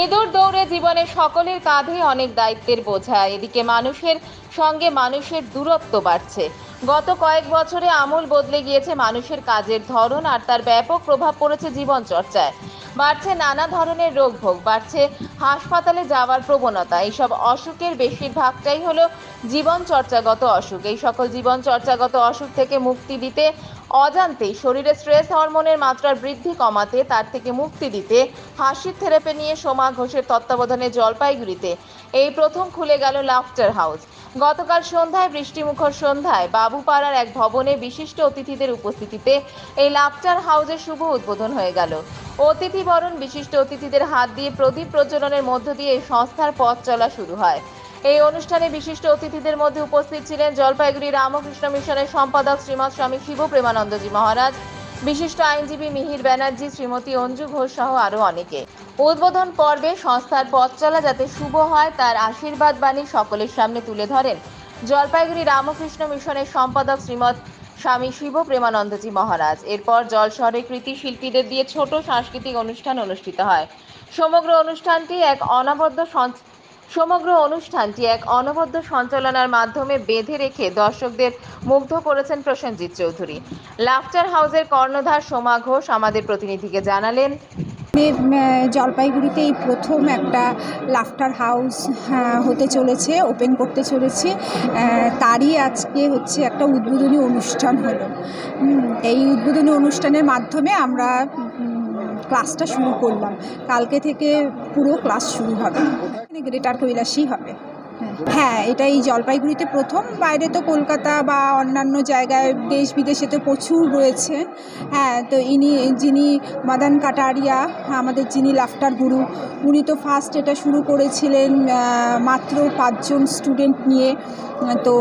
ইঁদুর দৌড়ে জীবনে সকলের কাঁধে অনেক দায়িত্বের বোঝা। এদিকে মানুষের সঙ্গে মানুষের দূরত্ব বাড়ছে। গত কয়েক বছরে আমূল বদলে গিয়েছে মানুষের কাজের ধরন আর তার ব্যাপক প্রভাব পড়েছে জীবন চর্চায় বাড়ছে নানা ধরনের রোগ ভোগ বাড়ছে হাসপাতালে যাওয়ার প্রবণতা। এইসব অসুখের বেশিরভাগটাই হলো জীবন চর্চাগত অসুখ। এই সকল জীবন চর্চাগত অসুখ থেকে মুক্তি দিতে অজান্তেই শরীরে স্ট্রেস হরমোনের মাত্রার বৃদ্ধি কমাতে, তার থেকে মুক্তি দিতে, হাসির থেরাপি নিয়ে সোমা ঘোষের তত্ত্বাবধানে জলপাইগুড়িতে। এই প্রথম খুলে গেল লাফটার হাউস গতকাল সন্ধ্যায় বৃষ্টিমুখর সন্ধ্যায় বাবুপাড়ার এক ভবনে বিশিষ্ট অতিথিদের উপস্থিতিতে এই লাফটার হাউসের শুভ উদ্বোধন হয়ে গেল। অতিথি বরণ বিশিষ্ট অতিথিদের হাত দিয়ে প্রদীপ প্রজ্বলনের মধ্য দিয়ে এই সংস্থার পথ চলা শুরু হয়। এই অনুষ্ঠানে বিশিষ্ট অতিথিদের মধ্যে উপস্থিত ছিলেন জলপাইগুড়ি রামকৃষ্ণ মিশনের সম্পাদক শ্রীমৎ স্বামী শিব প্রেমানন্দজি মহারাজ, বিশিষ্ট আইনজীবী মিহির ব্যানার্জি, শ্রীমতী অঞ্জু ঘোষ সহ আরও অনেকে। উদ্বোধন পর্বে সংস্থার পথ চলা যাতে শুভ হয়, তার আশীর্বাদ বাণী সকলের সামনে তুলে ধরেন জলপাইগুড়ি রামকৃষ্ণ মিশনের সম্পাদক শ্রীমৎ স্বামী শিব প্রেমানন্দজি মহারাজ। এরপর জল শহরে কৃতি শিল্পীদের দিয়ে ছোট সাংস্কৃতিক অনুষ্ঠান অনুষ্ঠিত হয়। সমগ্র অনুষ্ঠানটি এক অনবদ্য সমগ্র অনুষ্ঠানটি এক অনবদ্য সঞ্চালনার মাধ্যমে বেঁধে রেখে দর্শকদের মুগ্ধ করেছেন প্রসেনজিৎ চৌধুরী। লাফটার হাউসের কর্ণধার সোমা ঘোষ আমাদের প্রতিনিধিকে জানালেন। জলপাইগুড়িতে এই প্রথম একটা লাফটার হাউস আহ, হতে চলেছে ওপেন করতে চলেছে। তারই আজকে হচ্ছে একটা উদ্বোধনী অনুষ্ঠান হলো। এই উদ্বোধনী অনুষ্ঠানের মাধ্যমে আমরা ক্লাসটা শুরু করলাম। কালকে থেকে পুরো ক্লাস শুরু হবে। গ্রেটার কৈলাসই হবে। হ্যাঁ। এটা এই জলপাইগুড়িতে প্রথম। বাইরে তো কলকাতা বা অন্যান্য জায়গায় দেশ বিদেশে তো প্রচুর রয়েছে। হ্যাঁ তো ইনি, যিনি মাদান কাটারিয়া, আমাদের যিনি লাফটার গুরু উনি তো ফার্স্ট এটা শুরু করেছিলেন মাত্র পাঁচজন স্টুডেন্ট নিয়ে। তো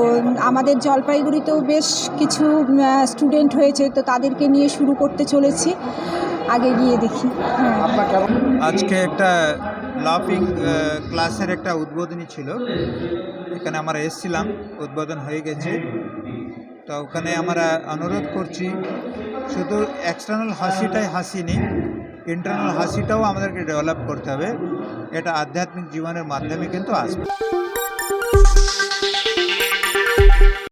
আমাদের জলপাইগুড়িতেও বেশ কিছু স্টুডেন্ট হয়েছে, তো তাদেরকে নিয়ে শুরু করতে চলেছি। আগে গিয়ে দেখি। হ্যাঁ। আজকে একটা লাফিং ক্লাসের একটা উদ্বোধনী ছিল। এখানে আমরা এসেছিলাম, উদ্বোধন হয়ে গেছে। তো ওখানে আমরা অনুরোধ করছি, শুধু এক্সটার্নাল হাসিটাই হাসি নেই ইন্টারনাল হাসিটাও আমাদেরকে ডেভেলপ করতে হবে। এটা আধ্যাত্মিক জীবনের মাধ্যমে কিন্তু আসবে।